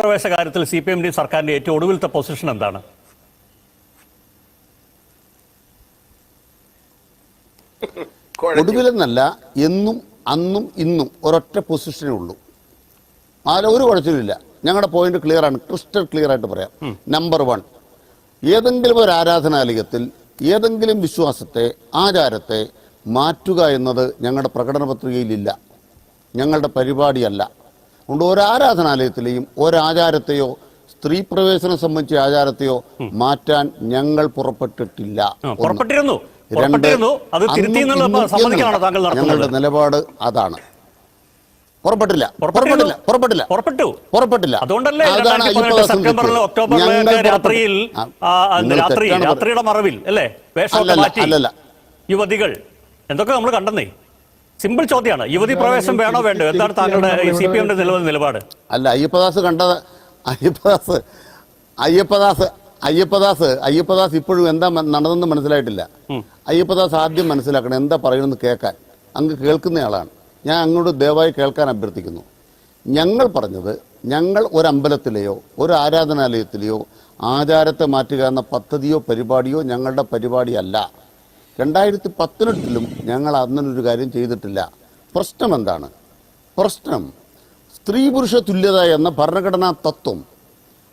പ്രവേശ കാര്യത്തിൽ C P എമ്മിന്റെയും സർക്കാരിന്റെ ഏറ്റവും ഒടുവിലത്തെ പൊസിഷൻ എന്താണ്? ഒടുവിലെന്നല്ല എന്നും അന്നും ഇന്നും ഒരൊറ്റ പൊസിഷനേ ഉള്ളൂ. അതിൽ ഒരു കുഴപ്പമില്ല ഞങ്ങളുടെ പോയിന്റ് ക്ലിയർ ആണ്. ക്രിസ്റ്റൽ ക്ലിയർ ആയിട്ട് പറയാം. നമ്പർ വൺ ഏതെങ്കിലും ഒരു ആരാധനാലയത്തിൽ ഏതെങ്കിലും വിശ്വാസത്തെ ആചാരത്തെ മാറ്റുക എന്നത് ഞങ്ങളുടെ പ്രകടന പത്രികയിലില്ല ഞങ്ങളുടെ പരിപാടിയല്ല അതുകൊണ്ട് ഒരു ആരാധനാലയത്തിലെയും ഒരാചാരത്തെയോ സ്ത്രീ പ്രവേശനം സംബന്ധിച്ച ആചാരത്തെയോ മാറ്റാൻ ഞങ്ങൾ പുറപ്പെട്ടിട്ടില്ല. പുറപ്പെട്ടിരുന്നു. ഞങ്ങളുടെ നിലപാട് അതാണ്. പുറപ്പെട്ടില്ല. പുറപ്പെട്ടില്ല. പുറപ്പെട്ടില്ല. പുറപ്പെട്ടു. പുറപ്പെട്ടില്ല. അതുകൊണ്ടല്ലേ സെപ്റ്റംബറിൽ ഒക്ടോബറിൽ രാത്രിയിൽ രാത്രി രാത്രിയുടെ മറവിൽ അല്ലേ. യുവതികൾ. എന്തൊക്കെ നമ്മൾ കണ്ടെന്നേ? സിമ്പിൾ ചോദ്യമാണ്. യുവതി പ്രവേശം വേണോ വേണ്ടോ എന്താണ് താങ്കളുടെ സി പി എമ്മിന്റെ നിലവിൽ നിലപാട്? അല്ല അയ്യപ്പദാസ് കണ്ടത്. അയ്യപ്പദാസ് അയ്യപ്പദാസ് അയ്യപ്പദാസ് അയ്യപ്പദാസ് ഇപ്പോഴും എന്താ നടന്നെന്ന് മനസ്സിലായിട്ടില്ല. അയ്യപ്പദാസ് ആദ്യം മനസ്സിലാക്കണം എന്താ പറയണമെന്ന് കേൾക്കാൻ. അങ്ങ് കേൾക്കുന്നയാളാണ് ഞാൻ അങ്ങോട്ട് ദയവായി കേൾക്കാൻ അഭ്യർത്ഥിക്കുന്നു. ഞങ്ങൾ പറഞ്ഞത് ഞങ്ങൾ ഒരു അമ്പലത്തിലെയോ ഒരു ആരാധനാലയത്തിലെയോ ആചാരത്തെ മാറ്റുക എന്ന പദ്ധതിയോ പരിപാടിയോ ഞങ്ങളുടെ പരിപാടിയല്ല. രണ്ടായിരത്തി പത്തിനെട്ടിലും ഞങ്ങൾ അന്നൊരു കാര്യം ചെയ്തിട്ടില്ല. പ്രശ്നം എന്താണ്? പ്രശ്നം. സ്ത്രീ പുരുഷ തുല്യത എന്ന ഭരണഘടനാ തത്വം.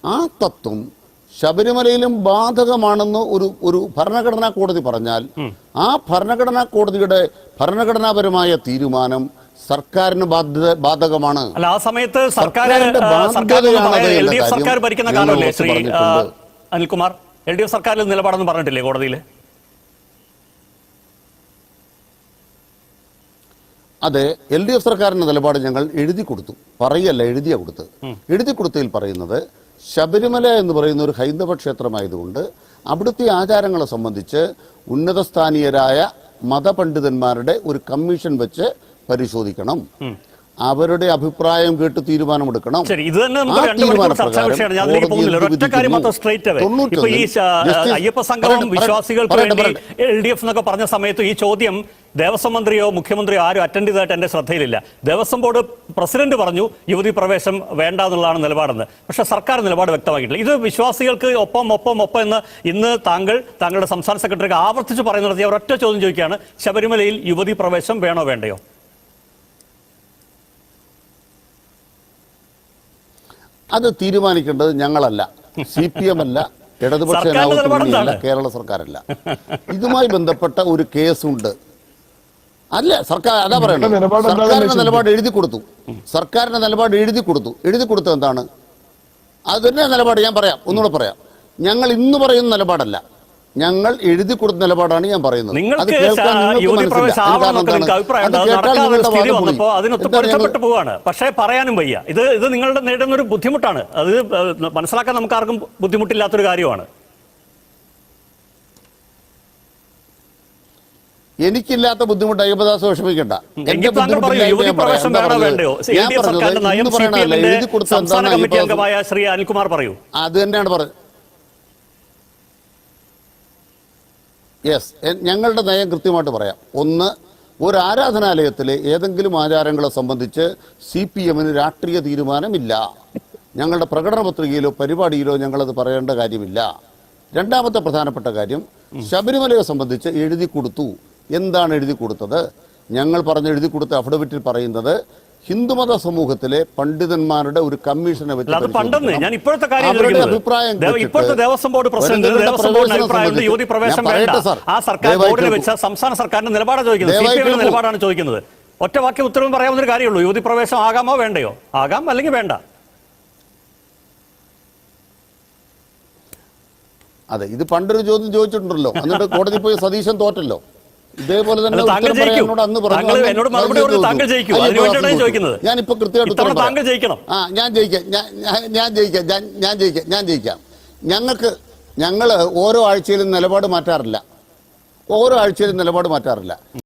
ആ തത്വം ശബരിമലയിലും ബാധകമാണെന്ന് ഒരു ഒരു ഭരണഘടനാ കോടതി പറഞ്ഞാൽ ആ ഭരണഘടനാ കോടതിയുടെ ഭരണഘടനാപരമായ തീരുമാനം സർക്കാരിന് ബാധ്യത ബാധകമാണ്. അല്ല ആ സമയത്ത് സർക്കാർ ഭരിക്കുന്ന കാലമല്ലേ Shri Anilkumar? L D F സർക്കാരിൽ നിലപാടെന്ന് പറഞ്ഞിട്ടില്ലേ കോടതിയിൽ? അതെ എൽ ഡി എഫ് സർക്കാരിന്റെ നിലപാട് ഞങ്ങൾ എഴുതി കൊടുത്തു. പറയല്ല എഴുതിയ കൊടുത്ത് എഴുതി കൊടുത്തതിൽ പറയുന്നത് ശബരിമല എന്ന് പറയുന്ന ഒരു ഹൈന്ദവ ക്ഷേത്രമായതുകൊണ്ട് അവിടുത്തെ ആചാരങ്ങളെ സംബന്ധിച്ച് ഉന്നതസ്ഥാനീയരായ മതപണ്ഡിതന്മാരുടെ ഒരു കമ്മീഷൻ വെച്ച് പരിശോധിക്കണം. അവരുടെ അഭിപ്രായം കേട്ട് തീരുമാനമെടുക്കണം. ശരി ഇത് തന്നെ നമുക്ക് രണ്ട് മണിക്കൂർ ചർച്ചാ വിഷയമാണ്. ഞാൻ അതിലേക്ക് പോകുന്നില്ല. ഒറ്റ ഒരൊറ്റ കാര്യം മാത്രം സ്ട്രേറ്റ് അവേ ഇപ്പൊ ഈ ശ- ജസ്റ്റിസ് അയ്യപ്പ സംഘവും വിശ്വാസികൾക്ക് വേണ്ടി പറയട്ടെ. എൽ ഡി എഫ് എന്നൊക്കെ പറഞ്ഞ സമയത്ത് ഈ ചോദ്യം ദേവസ്വം മന്ത്രിയോ മുഖ്യമന്ത്രിയോ ആരും അറ്റൻഡ് ചെയ്തതായിട്ട് എന്റെ ശ്രദ്ധയിലില്ല. ദേവസ്വം ബോർഡ് പ്രസിഡന്റ് പറഞ്ഞു യുവതി പ്രവേശം വേണ്ട എന്നുള്ളതാണ് നിലപാടെന്ന്. പക്ഷെ സർക്കാർ നിലപാട് വ്യക്തമാക്കിയിട്ടില്ല. ഇത് വിശ്വാസികൾക്ക് ഒപ്പം ഒപ്പം ഒപ്പം എന്ന് ഇന്ന് താങ്കൾ താങ്കളുടെ സംസ്ഥാന സെക്രട്ടറിക്ക് ആവർത്തിച്ച് പറയുന്നത് ഒരൊറ്റ ചോദ്യം ചോദിക്കുകയാണ്. ശബരിമലയിൽ യുവതി പ്രവേശം വേണോ വേണ്ടയോ? അത് തീരുമാനിക്കേണ്ടത് ഞങ്ങളല്ല. സി പി എം അല്ല ഇടതുപക്ഷ കേരള സർക്കാരല്ല. ഇതുമായി ബന്ധപ്പെട്ട ഒരു കേസുണ്ട്. അല്ല സർക്കാർ അതാ പറയുന്നത് നിലപാട് സർക്കാരിന്റെ നിലപാട് എഴുതി കൊടുത്തു. സർക്കാരിന്റെ നിലപാട് എഴുതി കൊടുത്തു. എഴുതി കൊടുത്തത് എന്താണ്? അത് തന്നെ നിലപാട് ഞാൻ പറയാം. ഒന്നുകൂടെ പറയാം. ഞങ്ങൾ ഇന്ന് പറയുന്ന നിലപാടല്ല. ഞങ്ങൾ എഴുതി കൊടുത്ത നിലപാടാണ് ഞാൻ പറയുന്നത്. അത് നിങ്ങൾക്ക്. അതിനൊത്ത് പോവാണ്. പക്ഷേ പറയാനും വയ്യ. ഇത് ഇത് നിങ്ങളുടെ നേടുന്ന ഒരു ബുദ്ധിമുട്ടാണ്. അത് മനസ്സിലാക്കാൻ നമുക്ക് ആർക്കും ബുദ്ധിമുട്ടില്ലാത്തൊരു കാര്യമാണ്. എനിക്കില്ലാത്ത ബുദ്ധിമുട്ട് അയ്യപ്പദാസ് വിഷമിക്കണ്ട എന്റെ ബുദ്ധിമുട്ടില്ല അത് തന്നെയാണ് പറഞ്ഞത്. യെസ് ഞങ്ങളുടെ നയം കൃത്യമായിട്ട് പറയാം. ഒന്ന് ഒരു ആരാധനാലയത്തിലെ ഏതെങ്കിലും ആചാരങ്ങളെ സംബന്ധിച്ച് സി പി എമ്മിന് രാഷ്ട്രീയ തീരുമാനമില്ല. ഞങ്ങളുടെ പ്രകടന പത്രികയിലോ പരിപാടിയിലോ ഞങ്ങളത് പറയേണ്ട കാര്യമില്ല. രണ്ടാമത്തെ പ്രധാനപ്പെട്ട കാര്യം ശബരിമലയെ സംബന്ധിച്ച് എഴുതി കൊടുത്തു. എന്താണ് എഴുതി കൊടുത്തത്? ഞങ്ങൾ പറഞ്ഞ് എഴുതി കൊടുത്ത അഫിഡവിറ്റിൽ പറയുന്നത് ഹിന്ദുമത സമൂഹത്തിലെ പണ്ഡിതന്മാരുടെ ഒരു കമ്മീഷനെ ഒറ്റവാക്യ അവരുടെ അഭിപ്രായം ഇപ്പോഴത്തെ ദേവസ്വം ബോർഡ് പ്രസിഡന്റ് വരുന്നവരുടെ ദേവസ്വം ബോർഡിന് അഭിപ്രായമുണ്ട് യുവതി സംബന്ധിച്ച് വേണ്ട. ആ സർക്കാർ ബോർഡിൽ വെച്ച സംസ്ഥാന സർക്കാരിന്റെ നിലപാടാണ് ചോദിക്കുന്നത്. നിലപാടാണ് ഒറ്റ വാക്യ ഉത്തരവും പറയാവുന്ന ഒരു കാര്യമുള്ളൂ. യുവതി പ്രവേശം ആകാമോ വേണ്ടയോ? ആകാം അല്ലെങ്കിൽ വേണ്ട. അതെ ഇത് പണ്ടൊരു ചോദ്യം ചോദിച്ചിട്ടുണ്ടല്ലോ. എന്നിട്ട് കോടതി പോയി സതീശൻ തോറ്റല്ലോ. ഇതേപോലെ തന്നെ താങ്കൾ ഉത്തരം എന്നോട് താങ്കൾ മറുപടി ഞാൻ പറഞ്ഞു, താങ്കൾ ജയിക്കും. ജയിക്കൂ. ഞാൻ തോറ്റു. ഞാനിപ്പോ കൃത്യമായിട്ട് താങ്കൾ ജയിക്കണം. ആ ഞാൻ ജയിക്കാം. ഞാൻ- ഞാൻ- ഞാൻ ജയിക്കാം. ഞാൻ ഞാൻ ജയിക്കാം. ഞാൻ ജയിക്കാം. ഞങ്ങൾക്ക് ഞങ്ങൾ ഓരോ ആഴ്ചയിലും നിലപാട് മാറ്റാറില്ല. ഓരോ ആഴ്ചയിലും നിലപാട് മാറ്റാറില്ല.